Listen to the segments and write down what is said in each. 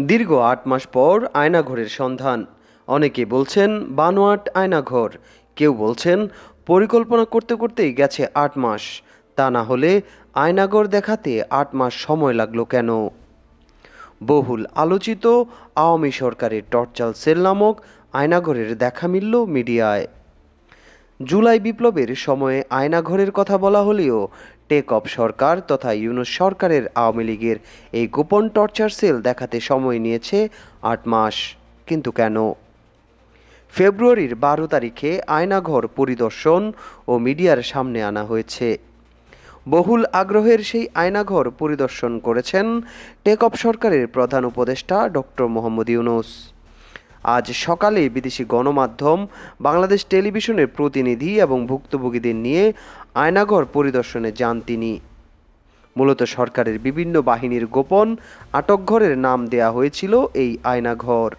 দীর্ঘ আট মাস পর আয়নাঘরের সন্ধান। অনেকে বলছেন, বানোয়াট আয়নাঘর। কেউ বলছেন, পরিকল্পনা করতে করতেই গেছে আট মাস। তা না হলে আয়নাঘর দেখাতে আট মাস সময় লাগল কেন? বহুল আলোচিত আওয়ামী সরকারের টর্চাল সেল নামক আয়নাঘরের দেখা মিলল মিডিয়ায়। জুলাই বিপ্লবের সময়ে আয়নাঘরের কথা বলা হলেও টেক অফ সরকার তথা ইউনুস সরকারের আওয়ামী লীগের এই গোপন টর্চার সেল দেখাতে সময় নিয়েছে আট মাস। কিন্তু কেন? ফেব্রুয়ারির বারো তারিখে আয়নাঘর পরিদর্শন ও মিডিয়ার সামনে আনা হয়েছে। বহুল আগ্রহের সেই আয়নাঘর পরিদর্শন করেছেন টেক অফ সরকারের প্রধান উপদেষ্টা ডক্টর মোহাম্মদ ইউনুস। আজ সকালে বিদেশি গণমাধ্যম, বাংলাদেশ টেলিভিশনের প্রতিনিধি এবং ভুক্তভোগীদের নিয়ে আয়নাঘর পরিদর্শনে যান তিনি। মূলত সরকারের বিভিন্ন বাহিনীর গোপন আটকঘরের নাম দেয়া হয়েছিল এই আয়নাঘর।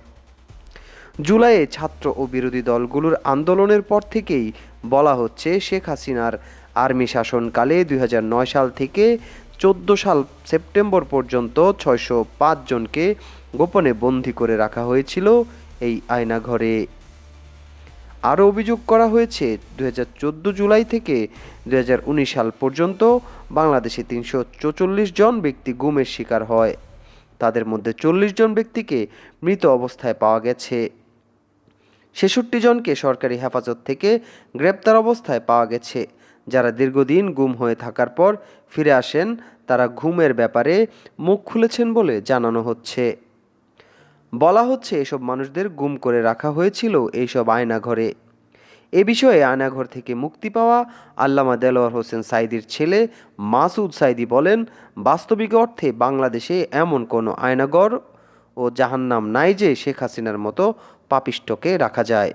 জুলাইয়ে ছাত্র ও বিরোধী দলগুলোর আন্দোলনের পর থেকেই বলা হচ্ছে শেখ হাসিনার আর্মি শাসনকালে দুই হাজার নয় সাল থেকে চোদ্দ সাল সেপ্টেম্বর পর্যন্ত ছয়শো জনকে গোপনে বন্দি করে রাখা হয়েছিল এই আয়নাঘরে। আরও অভিযোগ করা হয়েছে দুই হাজার চোদ্দ জুলাই থেকে দু হাজার উনিশ সাল পর্যন্ত বাংলাদেশে তিনশো জন ব্যক্তি গুমের শিকার হয়। তাদের মধ্যে চল্লিশ জন ব্যক্তিকে মৃত অবস্থায় পাওয়া গেছে। ছেষট্টি জনকে সরকারি হেফাজত থেকে গ্রেপ্তার অবস্থায় পাওয়া গেছে। যারা দীর্ঘদিন গুম হয়ে থাকার পর ফিরে আসেন, তারা ঘুমের ব্যাপারে মুখ খুলেছেন বলে জানানো হচ্ছে। বলা হচ্ছে এসব মানুষদের গুম করে রাখা হয়েছিল এইসব আয়নাঘরে। এ বিষয়ে আয়নাঘর থেকে মুক্তি পাওয়া আল্লামা দেলোয়ার হোসেন সাইদির ছেলে মাসুদ সাইদি বলেন, বাস্তবিক অর্থে বাংলাদেশে এমন কোনো আয়নাঘর ও জাহান্নাম নাই যে শেখ হাসিনার মতো পাপিষ্টকে রাখা যায়।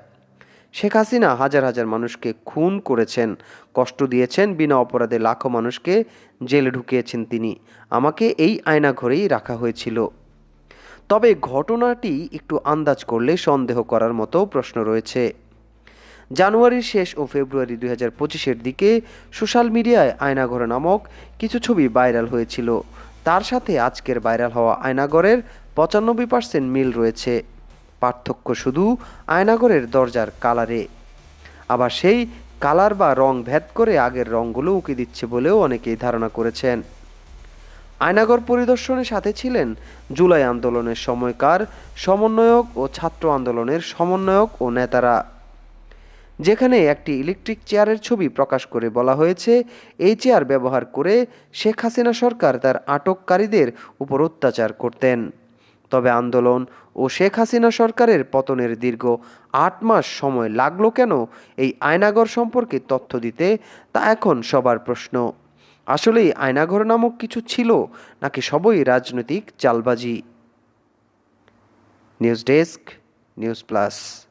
শেখ হাসিনা হাজার হাজার মানুষকে খুন করেছেন, কষ্ট দিয়েছেন, বিনা অপরাধে লাখো মানুষকে জেলে ঢুকিয়েছেন তিনি। আমাকে এই আয়নাঘরেই রাখা হয়েছিল। তবে ঘটনাটি একটু আন্দাজ করলে সন্দেহ করার মতো প্রশ্ন রয়েছে। জানুয়ারির শেষ ও ফেব্রুয়ারি দুই হাজার পঁচিশের দিকে সোশ্যাল মিডিয়ায় আয়নাঘর নামক কিছু ছবি ভাইরাল হয়েছিল। তার সাথে আজকের ভাইরাল হওয়া আয়নাগরের পঁচানব্বই পার্সেন্ট মিল রয়েছে। পার্থক্য শুধু আয়নাগরের দরজার কালারে। আবার সেই কালার বা রং ভেদ করে আগের রঙগুলো উঁকি দিচ্ছে বলেও অনেকেই ধারণা করেছেন। আয়নাগর পরিদর্শনের সাথে ছিলেন জুলাই আন্দোলনের সময়কার সমন্বয়ক ও ছাত্র আন্দোলনের সমন্বয়ক ও নেতারা। যেখানে একটি ইলেকট্রিক চেয়ারের ছবি প্রকাশ করে বলা হয়েছে, এই চেয়ার ব্যবহার করে শেখ হাসিনা সরকার তার আটককারীদের উপর অত্যাচার করতেন। তবে আন্দোলন ও শেখ হাসিনা সরকারের পতনের দীর্ঘ আট মাস সময় লাগল কেন? এই আয়নাগর সম্পর্কে তথ্য দিতে তা এখন সবার প্রশ্ন। আসলেই আয়নাঘর নামক কিছু ছিল নাকি সবই রাজনৈতিক চালবাজি? News desk news plus.